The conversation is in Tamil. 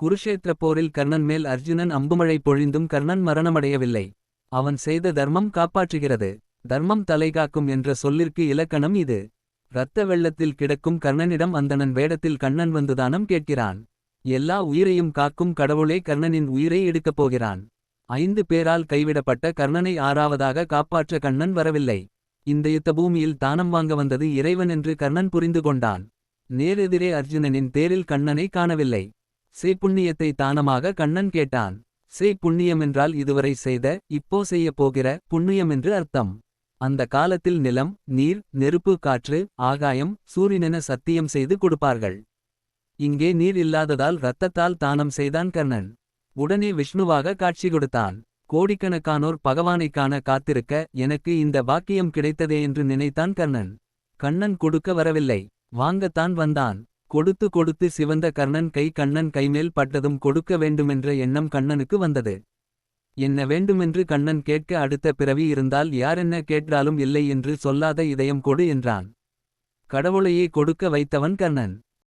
குருஷேத்திர போரில் கர்ணன் மேல் அர்ஜுனன் அம்புமழை பொழிந்தும் கர்ணன் மரணமடையவில்லை. அவன் செய்த தர்மம் காப்பாற்றுகிறது. தர்மம் தலைகாக்கும் என்ற சொல்லிற்கு இலக்கணம் இது. இரத்த வெள்ளத்தில் கிடக்கும் கர்ணனிடம் அந்தணன் வேடத்தில் கண்ணன் வந்துதானம் கேட்கிறான். எல்லா உயிரையும் காக்கும் கடவுளே கர்ணனின் உயிரை எடுக்கப் போகிறான். ஐந்து பேரால் கைவிடப்பட்ட கர்ணனை ஆறாவதாக காப்பாற்ற கண்ணன் வரவில்லை. இந்த யுத்த பூமியில் தானம் வாங்க வந்தது இறைவன் என்று கர்ணன் புரிந்து கொண்டான். நேரெதிரே அர்ஜுனனின் தேரில் கண்ணனை காணவில்லை. சே புண்ணியத்தை தானமாக கண்ணன் கேட்டான். சே புண்ணியமென்றால் இதுவரை செய்த இப்போ செய்யப் போகிற புண்ணியமென்று அர்த்தம். அந்த காலத்தில் நிலம் நீர் நெருப்பு காற்று ஆகாயம் சூரியனென சத்தியம் செய்து கொடுப்பார்கள். இங்கே நீர் இல்லாததால் இரத்தத்தால் தானம் செய்தான் கர்ணன். உடனே விஷ்ணுவாக காட்சி கொடுத்தான். கோடிக்கணக்கானோர் பகவானைக்கான காத்திருக்க எனக்கு இந்த பாக்கியம் கிடைத்ததே என்று நினைத்தான் கர்ணன். கண்ணன் கொடுக்க வரவில்லை வாங்கத்தான் வந்தான். கொடுத்து கொடுத்து சிவந்த கர்ணன் கை கண்ணன் கைமேல் பட்டதும் கொடுக்க வேண்டுமென்ற எண்ணம் கண்ணனுக்கு வந்தது. என்ன வேண்டுமென்று கண்ணன் கேட்க அடுத்த பிறவி இருந்தால் யாரென்ன கேட்டாலும் இல்லை என்று சொல்லாத இதயம் கொடு என்றான். கடவுளையே கொடுக்க வைத்தவன் கர்ணன்.